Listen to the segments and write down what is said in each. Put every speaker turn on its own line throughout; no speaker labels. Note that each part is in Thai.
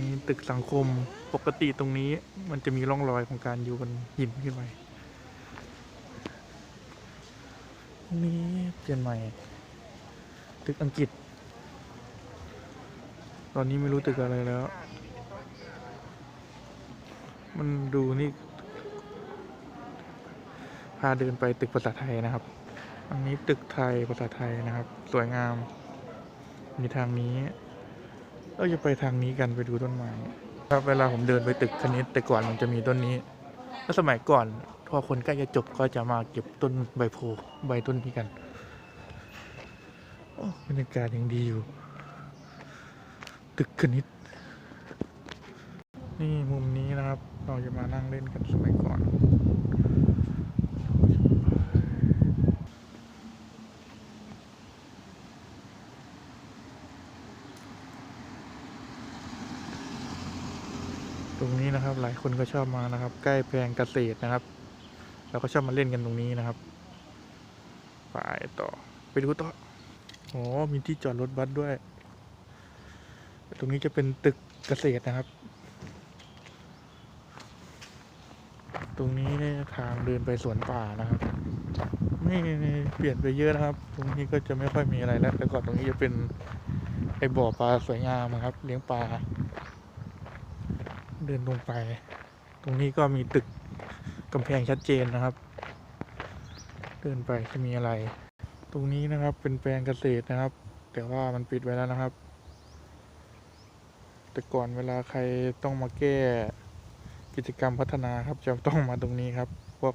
นี้ตึกสังคมปกติตรงนี้มันจะมีร่องรอยของการอยู่บนหินขึ้นไปตรงนี้เปลี่ยนใหม่ ตึกอังกฤษ ตอนนี้ไม่รู้ตึกอะไรแล้ว มันดูนี่ พาเดินไปตึกภาษาไทยนะครับ อันนี้ตึกไทยภาษาไทยนะครับ สวยงาม มีทางนี้ เราจะไปทางนี้กันไปดูต้นไม้ครับเวลาผมเดินไปตึกคณิตแต่ก่อนมันจะมีต้นนี้แล้วสมัยก่อนพอคนใกล้จะจบก็จะมาเก็บต้นใบโพใบต้นนี้กันบรรยากาศยังดีอยู่ ตึกคณิต นี่มุมนี้นะครับ เราจะมานั่งเล่นกันสมัยก่อน รงนี้นะครับ หลายคนก็ชอบมานะครับ ใกล้แปลงเกษตรนะครับเราก็ชอบมาเล่นกันตรงนี้นะครับไปต่อไปดูต่อโอ้มีที่จอดรถบัสด้วย ตรงนี้จะเป็นตึกเกษตรนะครับ ตรงนี้ทางเดินไปสวนป่านะครับนี่เปลี่ยนไปเยอะนะครับ ตรงนี้ก็จะไม่ค่อยมีอะไรแล้วแต่ก่อนตรงนี้จะเป็นไอบ่อปลาสวยงามครับ เลี้ยงปลา เดินลงไป ตรงนี้ก็มีตึกกำแพงชัดเจนนะครับ เดินไปจะมีอะไร ตรงนี้นะครับเป็นแปลงเกษตรนะครับ แต่ว่ามันปิดไว้แล้วนะครับ แต่ก่อนเวลาใครต้องมาแก้กิจกรรมพัฒนาครับ จะต้องมาตรงนี้ครับ พวก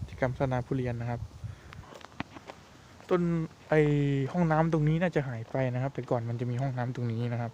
กิจกรรมพัฒนาผู้เรียนนะครับ ต้นไอห้องน้ำตรงนี้น่าจะหายไปนะครับ แต่ก่อนมันจะมีห้องน้ำตรงนี้นะครับ